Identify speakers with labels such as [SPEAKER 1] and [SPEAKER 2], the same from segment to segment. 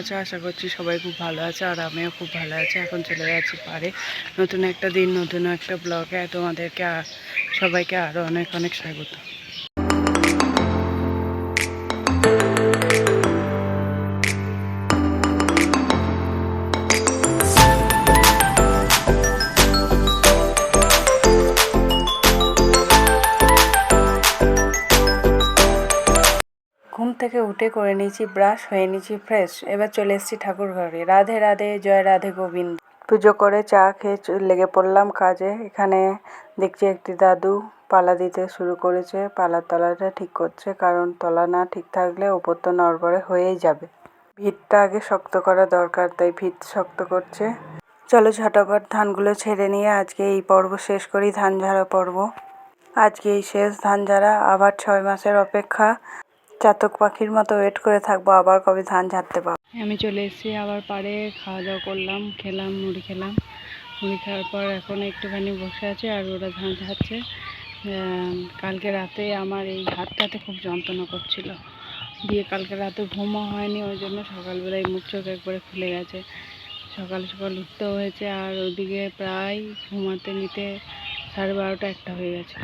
[SPEAKER 1] আছে? আশা করছি সবাই খুব ভালো আছে আর আমিও খুব ভালো আছি। এখন চলে যাচ্ছি পারে নতুন একটা দিন, নতুন একটা ব্লগে তোমাদেরকে সবাইকে আরও অনেক অনেক স্বাগত। থেকে উঠে করে নিয়েছি ব্রাশ হয়ে নিয়েছি ফ্রেশ এবার চলে এসেছি ঠাকুর ঘরে। রাধে রাধে, জয় রাধে গোবিন্দ। পুজো করে চা খেয়ে লেগে পড়লাম কাজে। এখানে দেখছি একটি দাদু পালা দিতে শুরু করেছে। পালার তলাটা ঠিক করছে, কারণ তলা না ঠিক থাকলে ওপর তো নড়বড়ে হয়েই যাবে। ভিতটা আগে শক্ত করা দরকার, তাই ভিত শক্ত করছে। চলো ঝটাপট ধানগুলো ছেড়ে নিয়ে আজকে এই পর্ব শেষ করি ধান ঝাড়া পর্ব। আজকে এই শেষ ধান ঝাড়া আবার ছয় মাসের অপেক্ষা। চাতক পাখির মতো ওয়েট করে থাকব, আবার কবে ধান ঝাড়তে পারব? আমি চলে এসেছি আবার পারে খাওয়া দাওয়া করলাম, খেলাম, মুড়ি খেলাম। মুড়ি খাওয়ার পর এখন একটুখানি বসে আছে আর ওরা ধান ঝাড়ছে। কালকে রাতে আমার এই হাতটাতে খুব যন্ত্রণা করছিল। দিয়ে কালকে রাতে ঘুমও হয়নি, ওই জন্য সকালবেলায় মুখ চোখ একবারে খুলে গেছে। সকাল সকাল উঠতেও হয়েছে আর ওদিকে প্রায় ঘুমাতে নিতে সাড়ে বারোটা একটা হয়ে গেছে।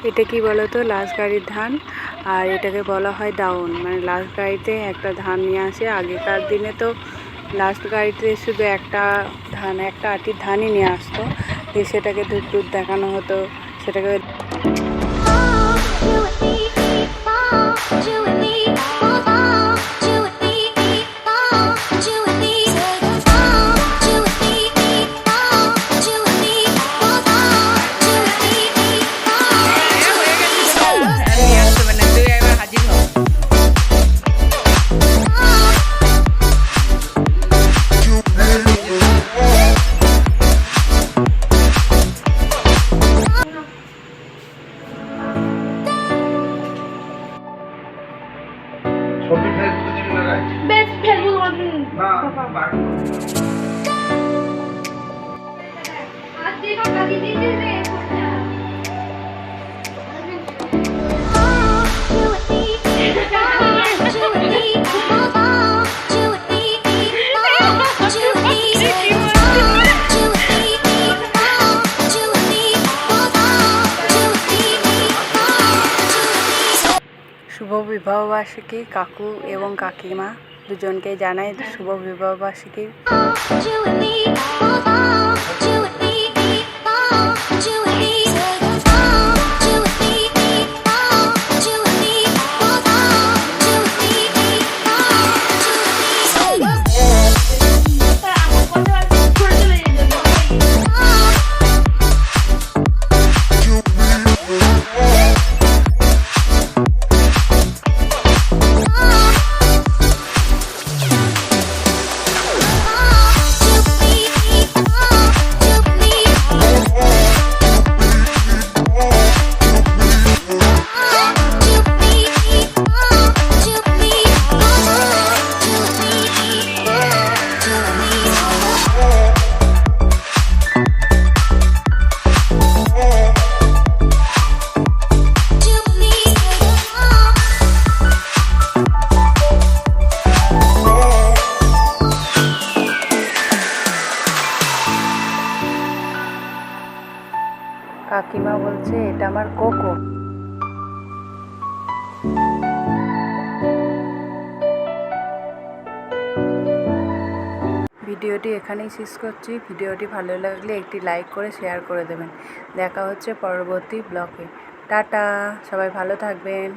[SPEAKER 1] এটা কি বলো তো লাশ গাড়ির ধান আর এটাকে বলা হয় দাউন মানে লাশ গাড়িতে একটা ধান নিয়ে আসে আগেকার দিনে তো লাশ গাড়িতে শুধু একটা ধান একটা আটির ধানই নিয়ে আসতো দিয়ে সেটাকে দূর দূর দেখানো হতো সেটাকে
[SPEAKER 2] ছবি ফেসবুকে দিবি না রাই
[SPEAKER 3] বেশ ফেসবুক
[SPEAKER 2] না
[SPEAKER 1] বিবাহবার্ষিকী কাকু এবং কাকিমা দুজনকে জানাই শুভ বিবাহবার্ষিকী। কাকিমা বলছে, এটা আমার কোকো। ভিডিওটি এখানেই শেষ করছি। ভিডিওটি ভালো লাগলে একটি লাইক করে, শেয়ার করে দেবেন। দেখা হচ্ছে পরবর্তী ব্লকে টাটা! সবাই ভালো থাকবেন।